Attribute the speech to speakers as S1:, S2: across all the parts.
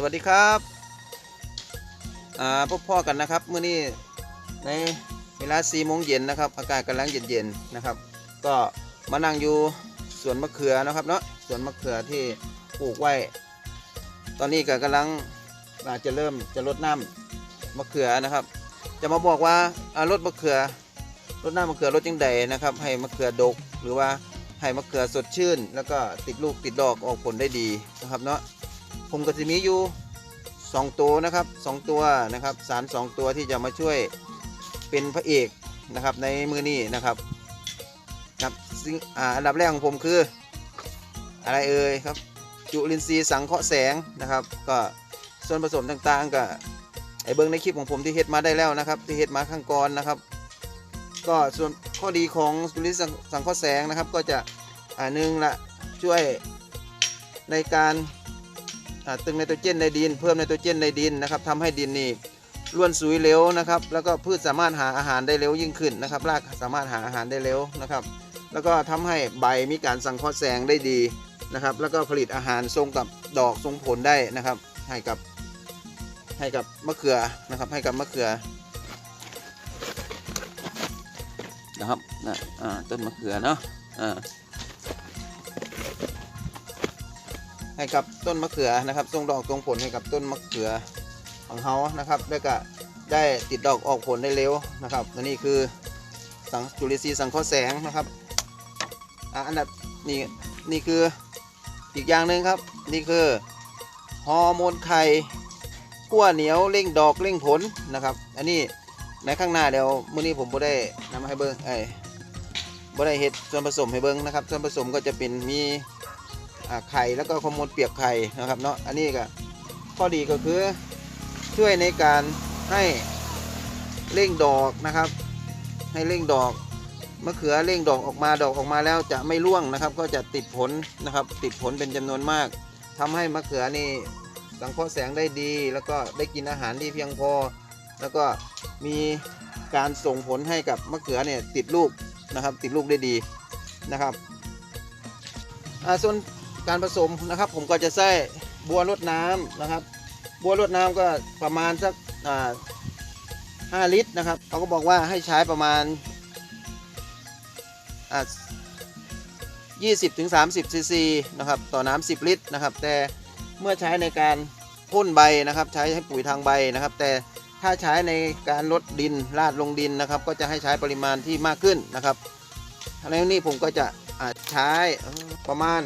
S1: สวัสดีครับอ่าพบพ่อกันนะครับเมื่อนี้ในเวลา4โมงเย็นนะครับอากาศกำลังเย็นๆนะครับ ก็มานั่งอยู่สวนมะเขือนะครับเนาะสวนมะเขือที่ปลูกไว้ ตอนนี้ก็กำลังอาจจะเริ่มจะลดน้ำมะเขือนะครับ จะมาบอกว่าอารดมะเขือรดน้ำมะเขือรดจังใดนะครับ ให้มะเขือดกหรือว่าให้มะเขือสดชื่น แล้วก็ติดลูกติดดอกออกผลได้ดีนะครับเนาะ ผมก็จะมีอยู่2ตัวนะครับสองตัวนะครับ สารสองตัวที่จะมาช่วยเป็นพระเอกนะครับในมือนี้นะครับครับซึ่งอันดับแรกของผมคืออะไรเอ่ยครับ จุลินทรีย์สังเคราะห์แสงนะครับ ก็ส่วนผสมต่างๆก็ไอเบิ้งในคลิปของผมที่เฮ็ดมาได้แล้วนะครับ ที่เฮ็ดมาข้างก่อนนะครับ ก็ส่วนข้อดีของจุลินทรีย์สังเคราะห์แสงนะครับ ก็จะอ่าหนึ่งละช่วยในการ ตึงไนโตรเจนในดิน เพิ่มไนโตรเจนในดินนะครับทำให้ดินนี่ร่วนซุยเร็วนะครับแล้วก็พืชสามารถหาอาหารได้เร็วยิ่งขึ้นนะครับรากสามารถหาอาหารได้เร็วนะครับ แล้วก็ทำให้ใบมีการสังเคราะห์แสงได้ดีนะครับ แล้วก็ผลิตอาหารทรงกับดอกทรงผลได้นะครับ ให้กับให้กับมะเขือนะครับให้กับมะเขือนะครับนะอ่ต้นมะเขือเนาะอ่า ให้กับต้นมะเขือนะครับส่งดอกส่งผลให้กับต้นมะเขือของเขานะครับแล้วก็ได้ติดดอกออกผลได้เร็วนะครับและนี่คือสังจุลินทรีย์สังเคราะห์แสงนะครับอันดับนี่นี่คืออีกอย่างหนึ่งครับ นี่คือฮอร์โมนไข่ขั้วเหนียวเร่งดอกเร่งผลนะครับ อันนี้ในข้างหน้าเดี๋ยวมื้อนี้ผมบ่ได้นำมาให้เบิ้งไอ้ยบ่ได้เฮ็ดส่วนผสมให้เบิ้งนะครับ ส่วนผสมก็จะเป็นมี ไข่แล้วก็ฮอร์โมนเปียกไข่นะครับเนาะอันนี้ก็ข้อดีก็คือช่วยในการให้เร่งดอกนะครับ ให้เร่งดอกมะเขือเร่งดอกออกมาดอกออกมาแล้วจะไม่ร่วงนะครับ ก็จะติดผลนะครับ ติดผลเป็นจำนวนมากทำให้มะเขือนี่สังเคราะห์แสงได้ดี แล้วก็ได้กินอาหารที่เพียงพอ แล้วก็มีการส่งผลให้กับมะเขือเนี่ยติดลูกนะครับ ติดลูกได้ดีนะครับอ่าส่วน การผสมนะครับ ผมก็จะใส่บัวรดน้ำนะครับ บัวรดน้ำก็ประมาณสักอ่าห้าลิตรนะครับเขาก็บอกว่าให้ใช้ประมาณอ่ายี่สิบถึงสามสิบซีซีนะครับต่อน้ำสิบลิตรนะครับ แต่เมื่อใช้ในการพ่นใบนะครับ ใช้ให้ปุ๋ยทางใบนะครับ แต่ถ้าใช้ในการลดดินลาดลงดินนะครับ ก็จะให้ใช้ปริมาณที่มากขึ้นนะครับในนี้ผมก็จะอ่าใช้ประมาณ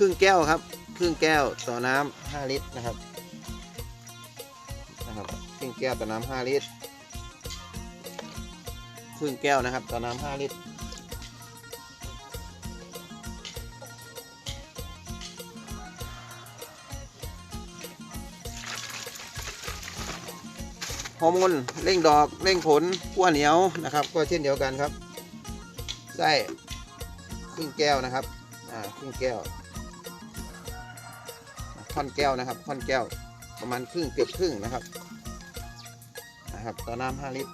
S1: รึ่งแก้วครับ ครึ่งแก้วต่อน้ำ5ลิตรนะครับนะครับครึ่งแก้วต่อน้ำ5ลิตร ครึ่งแก้วนะครับต่อน้ำ5ลิตรฮอร์โมนเร่งดอกเร่งผลขั้วเหนียวนะครับ ก็เช่นเดียวกันครับใส่ครึ่งแก้วนะครับ อ่า ครึ่งแก้ว ค่อนแก้วนะครับค่อนแก้วประมาณครึ่งเกือบครึ่งนะครับนะครับต่อน้ำ5ลิตร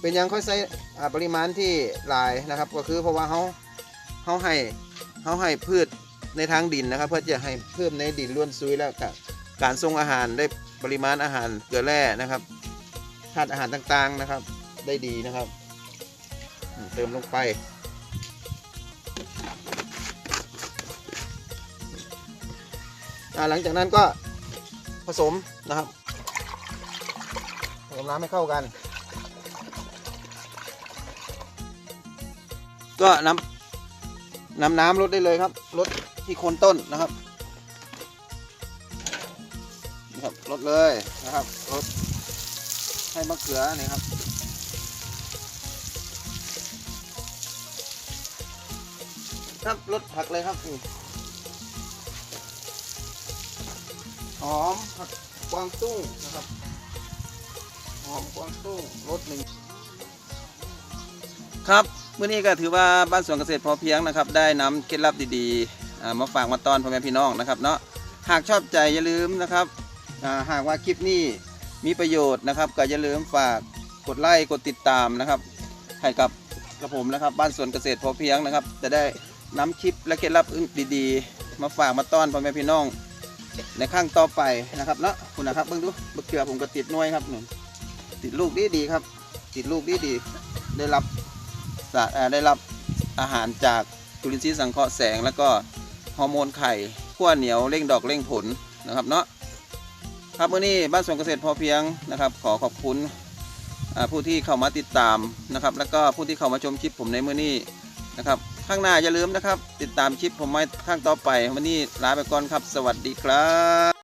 S1: เป็นยังค่อยใส่ปริมาณที่หลายนะครับ ก็คือเพราะว่าเขาเขาให้เขาให้พืชในทางดินนะครับ เพื่อจะให้เพิ่มในดินล้วนซุยแล้วกับการส่งอาหารได้ปริมาณอาหารเกลือแร่นะครับธาตุอาหารต่างๆนะครับ ได้ดีนะครับ เติมลงไป หลังจากนั้นก็ผสมนะครับผสมน้ำให้เข้ากัน ก็น้ำนำน้ำลดได้เลยครับลดที่โคนต้นนะครับนะครับลดเลยนะครับลดให้มะเขือนี่ครับครับลดผักเลยครับ อมผักกวางตุ้งนะครับ หอมกวางตุ้งรสหนึ่งครับมื้อนี้ก็ถือว่าบ้านสวนเกษตรพอเพียงนะครับ ได้นำเคล็ดลับดีๆมาฝากมาตอนพ่อแม่พี่น้องนะครับเนาะหากชอบใจอย่าลืมนะครับหากว่าคลิปนี้มีประโยชน์นะครับ ก็อย่าลืมฝากกดไลค์กดติดตามนะครับให้กับกระผมนะครับ บ้านสวนเกษตรพอเพียงนะครับ จะได้นำคลิปและเคล็ดลับอื่นดีๆ มาฝากมาต้อนพ่อแม่พี่น้อง ในข้างต่อไปนะครับเนาะคุณนะครับเบิ่งดูบักเขือผมก็ติดหน่วยครับนี่ติดลูกดีดีครับ ติดลูกดีดีได้รับได้รับอาหารจากจุลินทรีย์สังเคราะห์แสง แล้วก็ฮอร์โมนไข่ขั้วเหนียวเร่งดอกเร่งผลนะครับเนาะครับมื้อนี้บ้านสวนเกษตรพอเพียงนะครับ ขอขอบคุณผู้ที่เข้ามาติดตามนะครับ แล้วก็ผู้ที่เข้ามาชมคลิปผมในมื้อนี้นะครับ ข้างหน้าอย่าลืมนะครับ ติดตามคลิปผมไว้ข้างต่อไป วันนี้ลาไปก่อนครับ สวัสดีครับ